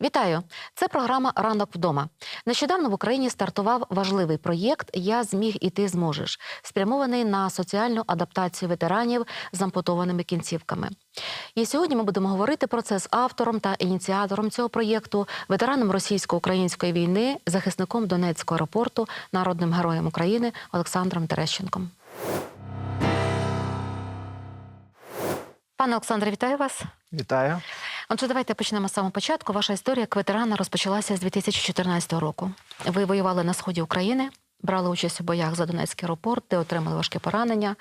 Вітаю! Це програма Ранок вдома. Нещодавно в Україні стартував важливий проєкт Я зміг і ти зможеш, спрямований на соціальну адаптацію ветеранів з ампутованими кінцівками. І сьогодні ми будемо говорити про це з автором та ініціатором цього проєкту, ветераном російсько-української війни, захисником Донецького аеропорту, народним героєм України Олександром Терещенком. Пане Олександре, вітаю вас. Вітаю. Отже, давайте почнемо з самого початку. Ваша історія як ветерана розпочалася з 2014 року. Ви воювали на сході України, брали участь у боях за Донецький аеропорт, де отримали важке поранення.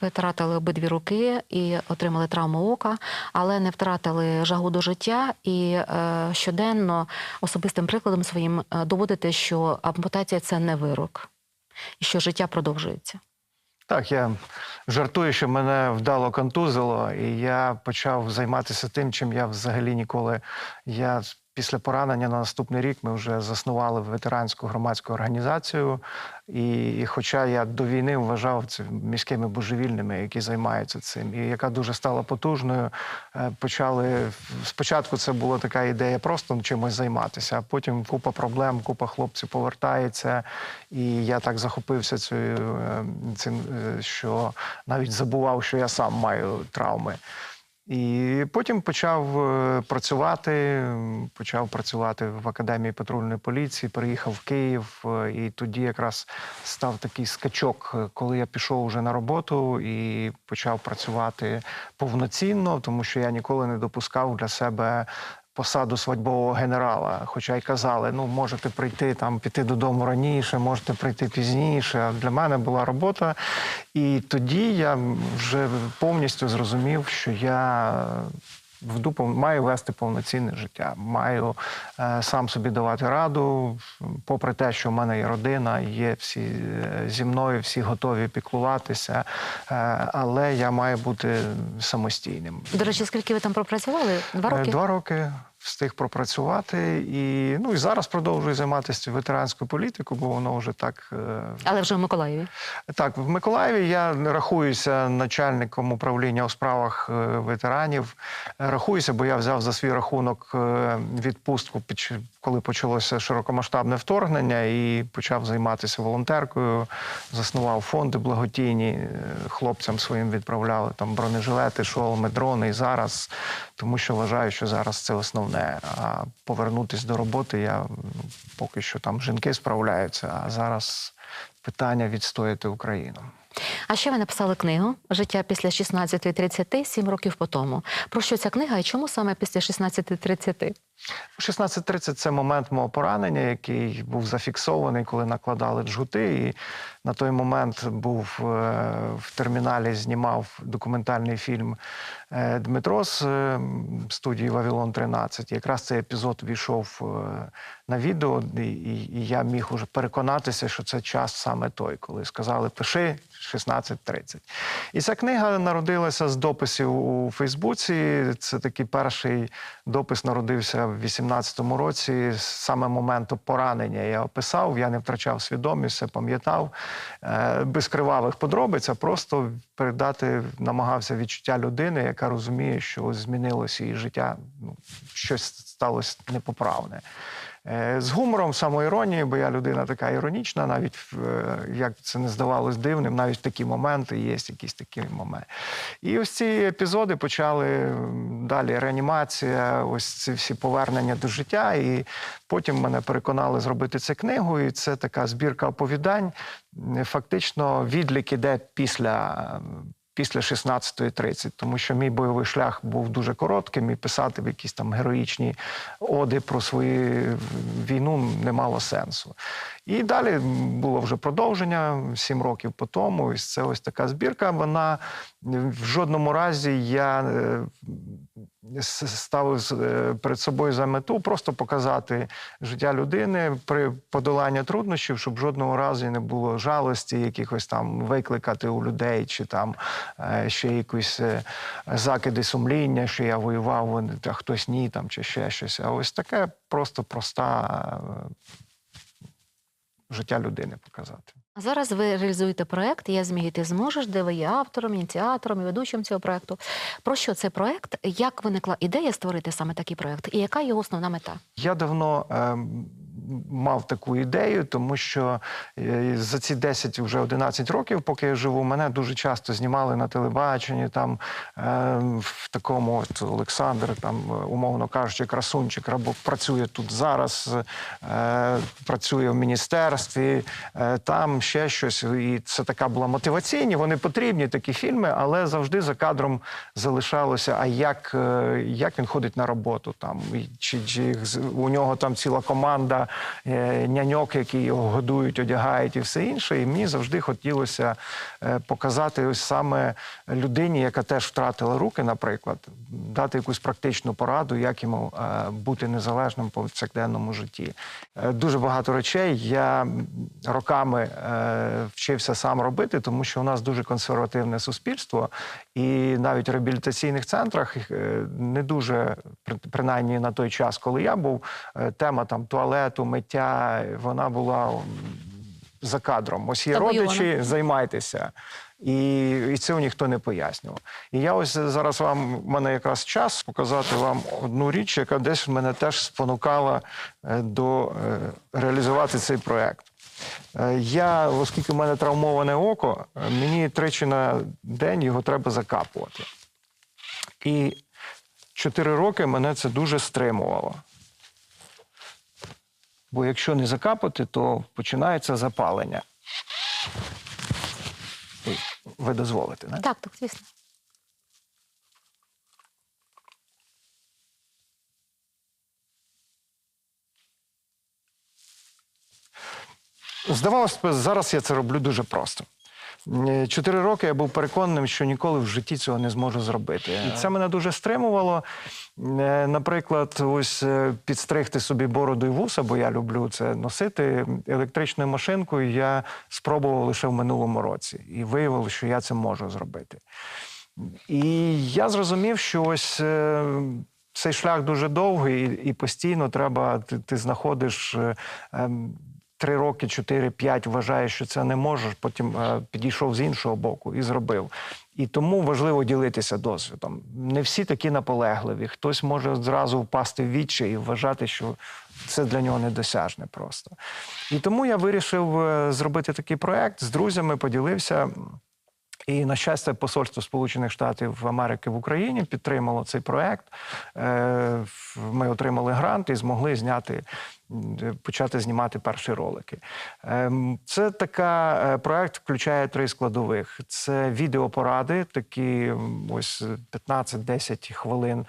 Ви втратили обидві руки і отримали травму ока, але не втратили жагу до життя і е, щоденно особистим прикладом своїм е, доводите, що ампутація це не вирок, і що життя продовжується. Так, я жартую, що мене вдало контузило, і я почав займатися тим, чим я взагалі ніколи. Я після поранення на наступний рік ми вже заснували ветеранську громадську організацію. І, хоча я до війни вважав це міськими божевільними, які займаються цим, і яка дуже стала потужною, е, почали спочатку. Це була така ідея просто чимось займатися, а потім купа проблем, купа хлопців повертається. І я так захопився е, цим, е, що навіть забував, що я сам маю травми. І потім почав е, працювати. Почав працювати в академії патрульної поліції, переїхав в Київ, е, і тоді якраз став такий скачок, е, коли я пішов вже на роботу і почав працювати повноцінно, тому що я ніколи не допускав для себе. Посаду свадьбового генерала, хоча й казали, ну можете прийти там, піти додому раніше, можете прийти пізніше. А для мене була робота. І тоді я вже повністю зрозумів, що я веду, маю вести повноцінне життя, маю е, сам собі давати раду, попри те, що в мене є родина, є всі е, зі мною, всі готові піклуватися, е, але я маю бути самостійним. До речі, скільки ви там пропрацювали? Два Е, роки? Два роки встиг пропрацювати і ну і зараз продовжую займатися ветеранською політикою, бо воно вже так. е, Але вже в Миколаєві. Так, в Миколаєві я рахуюся начальником управління у справах е, ветеранів. Е, Рахуюся, бо я взяв за свій рахунок відпустку, коли почалося широкомасштабне вторгнення, і почав займатися волонтеркою. Заснував фонди благодійні. Хлопцям своїм відправляли там бронежилети, шоломи, дрони. І зараз, тому що вважаю, що зараз це основне. А повернутися до роботи я ну, поки що там жінки справляються, а зараз питання відстояти Україну. А ще ви написали книгу Життя після 16.30, 7 років по тому. Про що ця книга і чому саме після 16.30? 16.30 – це момент мого поранення, який був зафіксований, коли накладали джгути. І на той момент був е, в терміналі, знімав документальний фільм е, Дмитро з е, студії Вавилон 13. Якраз цей епізод війшов на відео, і я міг уже переконатися, що це час саме той, коли сказали пиши 16.30. І ця книга народилася з дописів у Фейсбуці. Це такий перший допис народився в 18-му році, саме моменту поранення. Я описав, я не втрачав свідомість, все пам'ятав. Е, Без кривавих подробиць, а просто передати намагався відчуття людини, яка розуміє, що змінилося її життя, ну, щось сталося непоправне. Е, З гумором, самоіронією, бо я людина така іронічна, навіть е, як це не здавалось дивним, навіть такі моменти є якісь такі моменти. І ось ці епізоди почали далі реанімація, ось ці всі повернення до життя. І потім мене переконали зробити цю книгу. І це така збірка оповідань. Фактично, відлік іде після. Після 16.30, тому що мій бойовий шлях був дуже коротким, і писати в якісь там героїчні оди про свою війну не мало сенсу. І далі було вже продовження сім років по тому. І це ось така збірка. Вона в жодному разі я е, ставив е, перед собою за мету просто показати життя людини при подоланні труднощів, щоб жодного разу не було жалості, якихось там викликати у людей, чи там е, ще якісь е, закиди сумління, що я воював, а хтось ні, там чи ще щось. А ось таке просто проста життя людини показати. Зараз ви реалізуєте проект Я зміг, ти зможеш, де ви є автором, ініціатором і ведучим цього проекту. Про що цей проект? Як виникла ідея створити саме такий проект? І яка його основна мета? Я давно е, мав таку ідею, тому що е, за ці 10, вже 11 років, поки я живу, мене дуже часто знімали на телебаченні, там е, в такому от Олександр, там, умовно кажучи, красунчик, або працює тут зараз, е, працює в міністерстві, там ще щось. І це така була мотиваційні. Вони потрібні, такі фільми, але завжди за кадром залишалося. А як, як він ходить на роботу? Там чи, чи у нього там ціла команда няньок, які його годують, одягають і все інше. І мені завжди хотілося е, показати ось саме людині, яка теж втратила руки, наприклад, дати якусь практичну пораду, як йому е, бути незалежним по повсякденному житті. Е, Дуже багато речей я роками е, вчився сам робити, тому що у нас дуже консервативне суспільство, і навіть в реабілітаційних центрах е, не дуже, принаймні на той час, коли я був, е, тема там туалету, миття, вона була за кадром. Ось є родичі, займайтеся. І, і це ніхто не пояснював. І я ось зараз вам в мене якраз час показати вам одну річ, яка десь мене теж спонукала е, до е, реалізувати цей проект. Е, Я, оскільки в мене травмоване око, мені тричі на день його треба закапувати. І чотири роки мене це дуже стримувало. Бо якщо не закапати, то починається запалення. Ви дозволите, не? Так, так, звісно. Здавалося б, зараз я це роблю дуже просто. Е, Чотири роки я був переконаним, що ніколи в житті цього не зможу зробити. І це мене дуже стримувало. Е, Наприклад, ось е, підстригти собі бороду і вуса, бо я люблю це носити. Електричною машинкою я спробував лише в минулому році і виявилося, що я це можу зробити. І я зрозумів, що ось цей шлях дуже довгий, і, і постійно треба, ти, ти знаходиш. е, ем, Три роки, чотири, п'ять вважаєш, що це не можеш. Потім е, підійшов з іншого боку і зробив. І тому важливо ділитися досвідом. Не всі такі наполегливі. Хтось може зразу впасти в вічі і вважати, що це для нього недосяжне просто. І тому я вирішив е, зробити такий проект з друзями, поділився. І, на щастя, Посольство Сполучених Штатів Америки в Україні підтримало цей проект. Е, Ми отримали грант і змогли зняти, почати знімати перші ролики. Ем, Це така е, проект включає три складових: це відеопоради, такі ось 15-10 хвилин,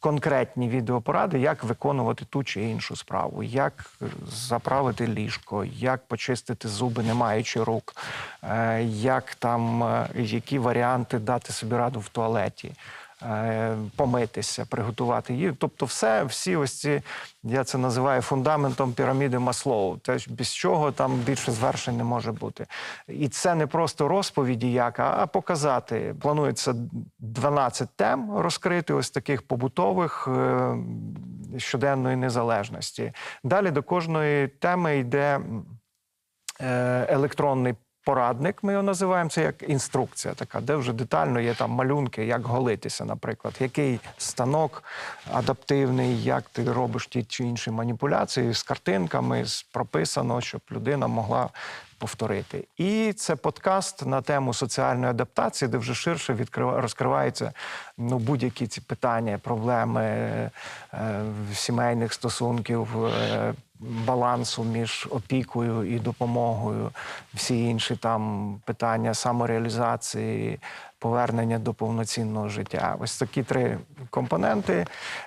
конкретні відеопоради, як виконувати ту чи іншу справу, як е, заправити ліжко, як почистити зуби, не маючи рук, е, як там е, які варіанти дати собі раду в туалеті. Е, Помитися, приготувати їжу. Тобто, все, всі ось ці, я це називаю фундаментом піраміди Маслоу. Те, без чого там більше звершень не може бути. І це не просто розповіді, як, а а показати. Планується 12 тем розкрити, ось таких побутових е, щоденної незалежності. Далі до кожної теми йде е, електронний порадник, ми його називаємо, це як інструкція така, де вже детально є там малюнки, як голитися, наприклад, який станок адаптивний, як ти робиш ті чи інші маніпуляції з картинками, з прописано, щоб людина могла повторити. І це подкаст на тему соціальної адаптації, де вже ширше відкрива- розкриваються ну, будь-які ці питання, проблеми е, сімейних стосунків. е, балансу між опікою і допомогою, всі інші там питання самореалізації, повернення до повноцінного життя. Ось такі три компоненти.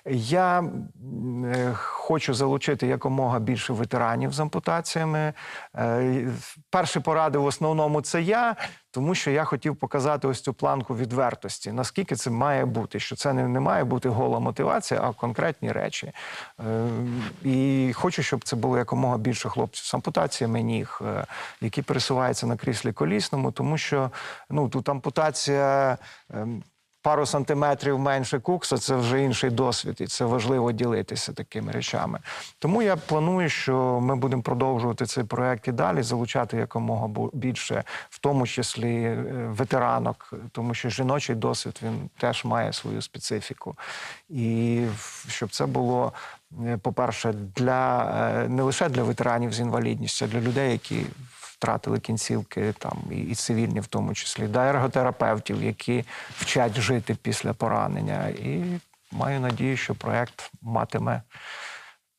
Я е, хочу залучити якомога більше ветеранів з ампутаціями. Е, Перші поради в основному це я. Тому що я хотів показати ось цю планку відвертості, наскільки це має бути, що це не, не має бути гола мотивація, а конкретні речі. Е, і хочу, щоб це було якомога більше хлопців з ампутаціями ніг, які пересуваються на кріслі колісному, тому що ну, тут ампутація. Ем, пару сантиметрів менше кукса це вже інший досвід, і це важливо ділитися такими речами. Тому я планую, що ми будемо продовжувати цей проект і далі, залучати якомога більше, в тому числі е, ветеранок, тому що жіночий досвід він теж має свою специфіку. І щоб це було, е, по-перше, для е, не лише для ветеранів з інвалідністю, а для людей, які втратили кінцівки, там і, цивільні, в тому числі, да ерготерапевтів, які вчать жити після поранення. І маю надію, що проект матиме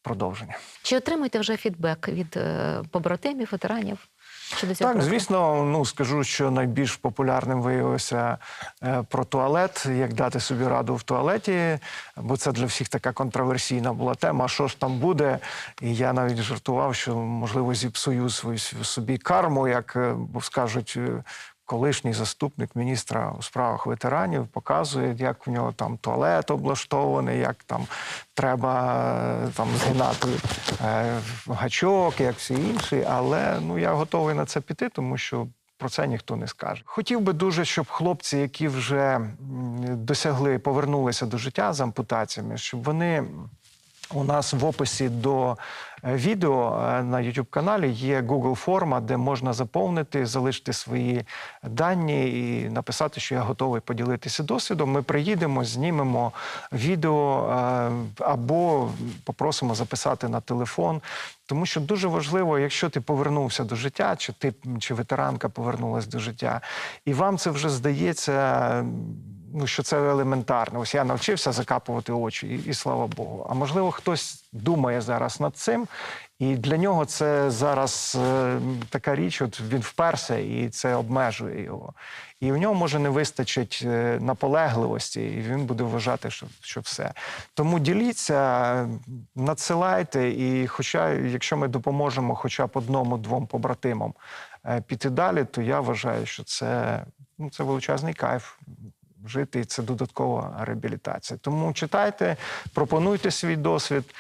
продовження. Чи отримуєте вже фідбек від е, побратимів, ветеранів? Щодо цього Так, проекту? звісно, ну скажу, що найбільш популярним виявився е, про туалет, як дати собі раду в туалеті, бо це для всіх така контроверсійна була тема. А що ж там буде? І я навіть жартував, що можливо зіпсую свою собі карму, як е, скажуть. Колишній заступник міністра у справах ветеранів показує, як в нього там туалет облаштований, як там треба е, там згинати е, гачок, як всі інші. Але ну я готовий на це піти, тому що про це ніхто не скаже. Хотів би дуже, щоб хлопці, які вже досягли, повернулися до життя з ампутаціями, щоб вони. У нас в описі до е, відео е, на youtube каналі є Google форма, де можна заповнити, залишити свої дані і написати, що я готовий поділитися досвідом. Ми приїдемо, знімемо відео е, або попросимо записати на телефон. Тому що дуже важливо, якщо ти повернувся до життя, чи ти чи ветеранка повернулася до життя, і вам це вже здається ну, що це елементарно. Ось я навчився закапувати очі, і, і слава Богу. А можливо, хтось думає зараз над цим, і для нього це зараз е, така річ, от він вперся, і це обмежує його. І в нього може не вистачить е, наполегливості, і він буде вважати, що, що все. Тому діліться, надсилайте, і хоча, якщо ми допоможемо хоча б одному-двом побратимам е, піти далі, то я вважаю, що це, ну, це величезний кайф жити, і це додаткова реабілітація. Тому читайте, пропонуйте свій досвід.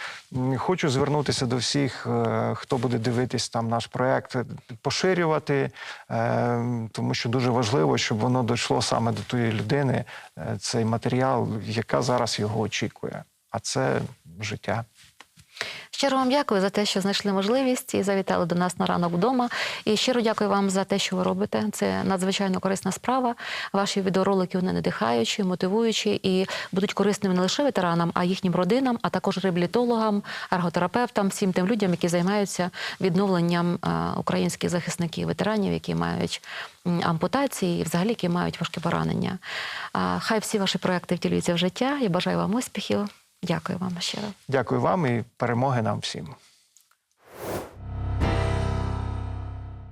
Хочу звернутися до всіх, е, хто буде дивитись там наш проект, поширювати, е, тому що дуже важливо, щоб воно дійшло саме до тої людини, е, цей матеріал, яка зараз його очікує. А це життя. Щиро вам дякую за те, що знайшли можливість і завітали до нас на ранок вдома. І щиро дякую вам за те, що ви робите. Це надзвичайно корисна справа. Ваші відеоролики вони надихаючі, мотивуючі і будуть корисними не лише ветеранам, а їхнім родинам, а також реабілітологам, ерготерапевтам, всім тим людям, які займаються відновленням е, українських захисників, ветеранів, які мають ампутації і взагалі які мають важкі поранення. Хай всі ваші проекти втілюються в життя. Я бажаю вам успіхів. Дякую вам ще раз. Дякую вам і перемоги нам всім.